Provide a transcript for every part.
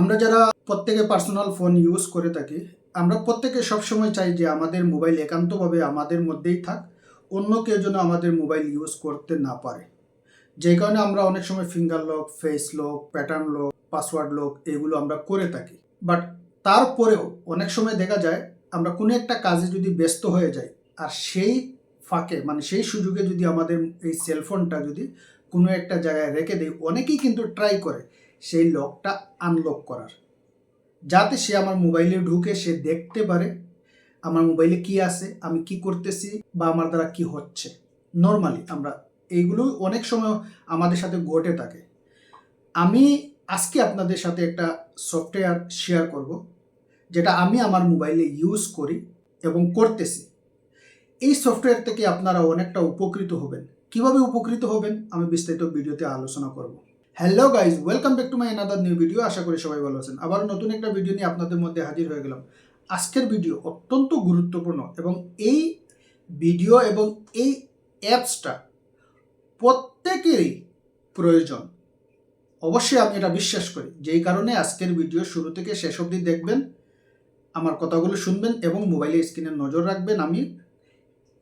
আমরা যারা প্রত্যেকে পার্সোনাল ফোন ইউজ করে থাকি, আমরা প্রত্যেকে সবসময় চাই যে আমাদের মোবাইল একান্তভাবে আমাদের মধ্যেই থাক, অন্য কেউ যেন আমাদের মোবাইল ইউজ করতে না পারে। যে কারণে আমরা অনেক সময় finger lock face lock pattern lock password lock এগুলো আমরা করে থাকি। বাট তারপরেও অনেক সময় দেখা যায়, আমরা কোনো একটা কাজে যদি ব্যস্ত হয়ে যাই, আর সেই ফাঁকে মানে সেই সুযোগে যদি আমাদের এই সেলফোনটা যদি কোনো একটা জায়গায় রেখে দেয় অনেকেই কিন্তু ট্রাই করে সেই লকটা আনলক করার। যাতে সে আমার মোবাইলে ঢুকে, সে দেখতে পারে আমার মোবাইলে কি আছে, আমি কি করতেছি বা আমার দ্বারা কি হচ্ছে। নর্মালি আমরা এইগুলো অনেক সময় আমাদের সাথে ঘটে থাকে। আমি আজকে আপনাদের সাথে একটা সফটওয়্যার শেয়ার করব, যেটা আমি আমার মোবাইলে ইউজ করি এবং করতেছি। এই সফটওয়্যার থেকে আপনারা অনেকটা উপকৃত হবেন। কীভাবে উপকৃত হবেন, আমি বিস্তারিত ভিডিওতে আলোচনা করব। Hello guys welcome back to my another new video আশা করি সবাই ভালো আছেন। আবার নতুন একটা ভিডিও নিয়ে আপনাদের মধ্যে হাজির হয়ে গেলাম। আজকের ভিডিও অত্যন্ত গুরুত্বপূর্ণ এবং এই ভিডিও এবং এই অ্যাপসটা প্রত্যেকেরই প্রয়োজন। অবশ্যই আমি এটা বিশ্বাস করি। যেই কারণে আজকের ভিডিও শুরু থেকে শেষ অবধি দেখবেন, আমার কথাগুলো শুনবেন এবং মোবাইলে স্ক্রিনে নজর রাখবেন। আমি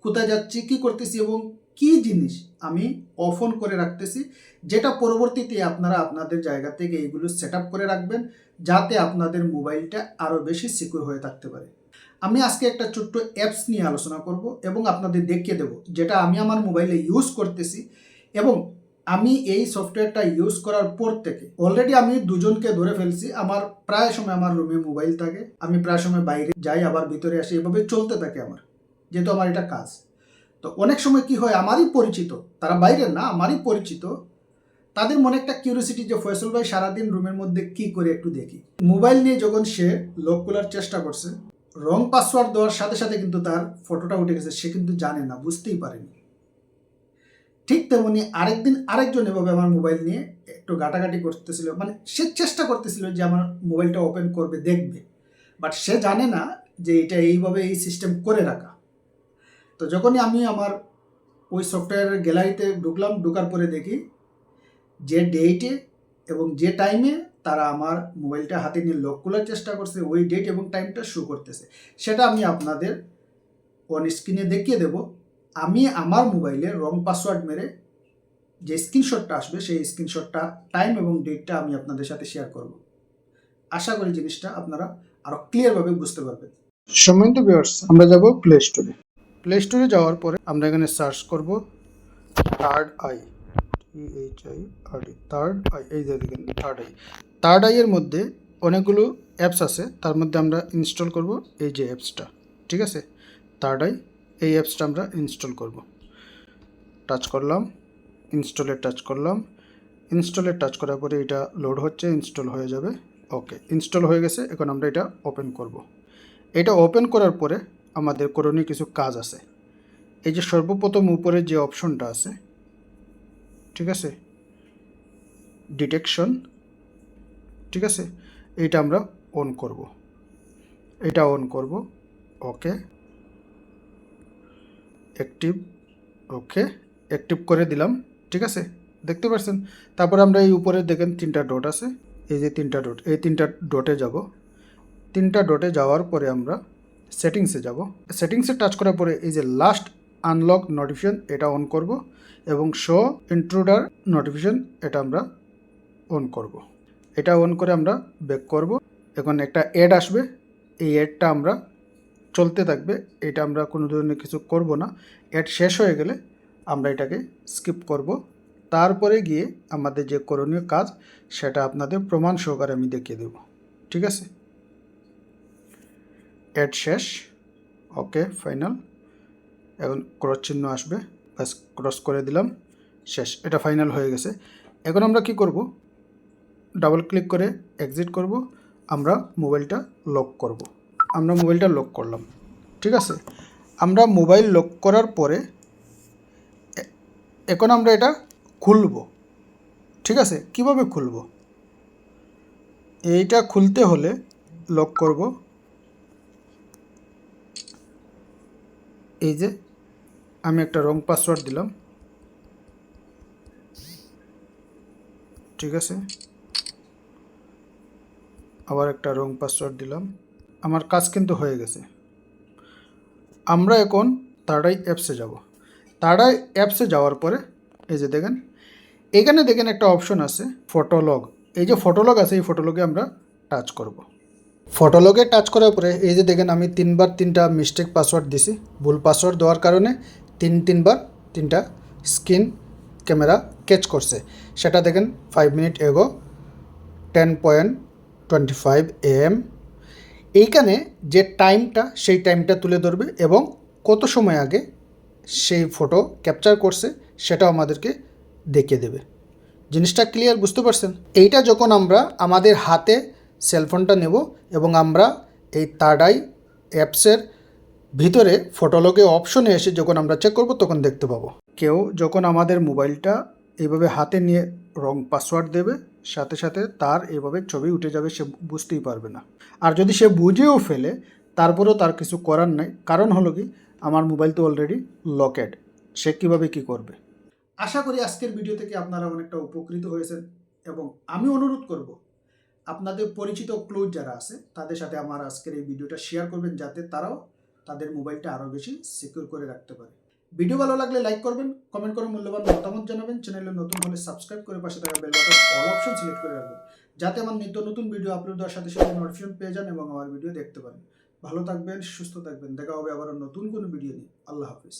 কোথায় যাচ্ছি, কী করতেছি এবং কি জিনিস আমি অফ অন করে রাখতেছি, যেটা পরবর্তীতে আপনারা আপনাদের জায়গা থেকে এইগুলো সেট করে রাখবেন, যাতে আপনাদের মোবাইলটা আরও বেশি সিকিউর হয়ে থাকতে পারে। আমি আজকে একটা ছোট্ট অ্যাপস নিয়ে আলোচনা করব এবং আপনাদের দেখিয়ে দেব, যেটা আমি আমার মোবাইলে ইউজ করতেছি এবং আমি এই সফটওয়্যারটা ইউজ করার পর থেকে অলরেডি আমি দুজনকে ধরে ফেলছি, আমার প্রায় সময় আমার রুমে মোবাইল থাকে, আমি প্রায় সময় বাইরে যাই, আবার ভিতরে আসি, এভাবে চলতে থাকে আমার, যেহেতু আমার এটা কাজ। তো অনেক সময় কি হয়, আমারই পরিচিত, তারা বাইরের না, আমারই পরিচিত, তাদের মনে একটা কিউরিয়াসিটি যে ফয়সল ভাই সারাদিন রুমের মধ্যে কি করে একটু দেখি। মোবাইল নিয়ে যখন সে লক খোলার চেষ্টা করছে রং পাসওয়ার্ড দেওয়ার সাথে সাথে কিন্তু তার ফটোটা উঠে গেছে, সে কিন্তু জানে না, বুঝতেই পারেনি। ঠিক তেমনি আরেকদিন আরেকজন এভাবে আমার মোবাইল নিয়ে একটু ঘাটাঘাটি করতেছিল মানে সে চেষ্টা করতেছিল যে আমার মোবাইলটা ওপেন করবে, দেখবে। বাট সে জানে না যে এটা এইভাবে এই সিস্টেম করে রাখা। তো যখনই আমি আমার ওই সফটওয়্যারের গ্যালারিতে ঢুকলাম, ঢোকার পরে দেখি যে ডেটে এবং যে টাইমে তারা আমার মোবাইলটা হাতে নিয়ে লক খোলার চেষ্টা করছে, ওই ডেট এবং টাইমটা শো করতেছে। সেটা আমি আপনাদের অন স্ক্রিনে দেখিয়ে দেব। আমি আমার মোবাইলে রং পাসওয়ার্ড মেরে যে স্ক্রিনশটটা আসবে, সেই স্ক্রিনশটটা টাইম এবং ডেটটা আমি আপনাদের সাথে শেয়ার করব। আশা করি জিনিসটা আপনারা আরও ক্লিয়ারভাবে বুঝতে পারবেন। সম্মানিত ভিউয়ার্স আমরা যাব প্লে স্টোরে প্লে স্টোরে যাওয়ার পরে আমরা এখানে সার্চ করব third eye H I R third eye এই যে দেখেন থার্ড আই থার্ড আইয়ের মধ্যে অনেকগুলো অ্যাপস আছে, তার মধ্যে আমরা ইনস্টল করব এই যে অ্যাপসটা ঠিক আছে? থার্ড আই এই অ্যাপসটা আমরা ইনস্টল করব। টাচ করলাম ইনস্টলে টাচ করলাম। ইনস্টলে টাচ করার পরে এটা লোড হচ্ছে ইনস্টল হয়ে যাবে। ওকে ইনস্টল হয়ে গেছে, এখন আমরা এটা ওপেন করব। এটা ওপেন করার পরে আমাদের করণীয় কিছু কাজ আছে। এই যে সর্বপ্রথম উপরে যে অপশনটা আছে, ঠিক আছে? ডিটেকশন, ঠিক আছে? এইটা আমরা অন করব। এটা অন করব ওকে অ্যাক্টিভ ওকে অ্যাক্টিভ করে দিলাম, ঠিক আছে? দেখতে পাচ্ছেন তারপর আমরা এই উপরে দেখেন তিনটা ডট আছে। এই যে তিনটা ডট এই তিনটা ডটে যাব। তিনটা ডটে যাওয়ার পরে আমরা সেটিংসে যাব। সেটিংসে টাচ করার পরে এই যে লাস্ট আনলক নোটিফিকেশন এটা অন করব এবং শো ইন্ট্রুডার নোটিফিকেশন এটা আমরা অন করব। এটা অন করে আমরা ব্যাক করব। এখন একটা অ্যাড আসবে। এই অ্যাডটা আমরা চলতে থাকবে। এটা আমরা কোনো ধরনের কিছু করব না। অ্যাড শেষ হয়ে গেলে আমরা এটাকে স্কিপ করব। তারপরে গিয়ে আমাদের যে করণীয় কাজ, সেটা আপনাদের প্রমাণ সহকারে আমি দেখিয়ে দেব। ঠিক আছে? অ্যাড শেষ। ওকে, ফাইনাল। এখন ক্রস চিহ্ন আসবে। ব্যাস ক্রস করে দিলাম। শেষ। এটা ফাইনাল হয়ে গেছে। এখন আমরা কি করব? ডাবল ক্লিক করে এক্সিট করব। আমরা মোবাইলটা লক করব। আমরা মোবাইলটা লক করলাম। ঠিক আছে? আমরা মোবাইল লক করার পরে এখন আমরা এটা খুলব। ঠিক আছে? কীভাবে খুলব? এইটা খুলতে হলে লক করব। এই যে, আমি একটা রং পাসওয়ার্ড দিলাম। ঠিক আছে? আবার একটা রং পাসওয়ার্ড দিলাম। আমার কাজ কিন্তু হয়ে গেছে। আমরা এখন তাড়াই অ্যাপসে যাব। তারাই অ্যাপসে যাওয়ার পরে, এই যে দেখেন, এখানে দেখেন একটা অপশন আছে ফটোলগ এই যে ফটোলগ আছে, এই ফটোলগে আমরা টাচ করব। ফটোলগে টাচ করার পরে, এই যে দেখেন আমি তিনবার তিনটা মিস্টেক পাসওয়ার্ড দিছি। ভুল পাসওয়ার্ড দেওয়ার কারণে তিন, তিনবার তিনটা স্ক্রিন ক্যামেরা ক্যাচ করছে। সেটা দেখেন five minute ago ten point twenty five M এইখানে যে টাইমটা সেই টাইমটা তুলে ধরবে এবং কত সময় আগে সেই ফটো ক্যাপচার করছে, সেটাও আমাদেরকে দেখিয়ে দেবে। জিনিসটা ক্লিয়ার বুঝতে পারছেন? এইটা যখন আমরা আমাদের হাতে সেলফোনটা নেব এবং আমরা এই তাডাই অ্যাপসের ভিতরে ফটোলগে অপশনে এসে যখন আমরা চেক করব, তখন দেখতে পাবো। কেউ যখন আমাদের মোবাইলটা এইভাবে হাতে নিয়ে রং পাসওয়ার্ড দেবে, সাথে সাথে তার এভাবে ছবি উঠে যাবে, সে বুঝতেই পারবে না। আর যদি সে বুঝেও ফেলে, তারপরেও তার কিছু করার নাই। কারণ হলো কি, আমার মোবাইল তো অলরেডি লকেড সে কীভাবে কি করবে? আশা করি আজকের ভিডিও থেকে আপনারা অনেকটা উপকৃত হয়েছেন এবং আমি অনুরোধ করব আপনাদের পরিচিত ক্লোজ যারা আছে, তাদের সাথে আমার আজকের এই ভিডিওটা শেয়ার করবেন যাতে তারাও তাদের মোবাইলটা আরও বেশি সিকিউর করে রাখতে পারে। ভিডিও ভালো লাগলে লাইক করবেন কমেন্ট করে মূল্যবান মতামত জানাবেন চ্যানেলে নতুন হলে সাবস্ক্রাইব করে পাশে থাকা bell button all option select করে রাখবেন, যাতে আমার নিত্য নতুন ভিডিও আপলোড দেওয়ার সাথে সাথে নোটিফিকেশন পেয়ে যান এবং আমার ভিডিও দেখতে পারেন। ভালো থাকবেন, সুস্থ থাকবেন, দেখা হবে আবার নতুন কোনো ভিডিও নিয়ে। আল্লাহ হাফিজ।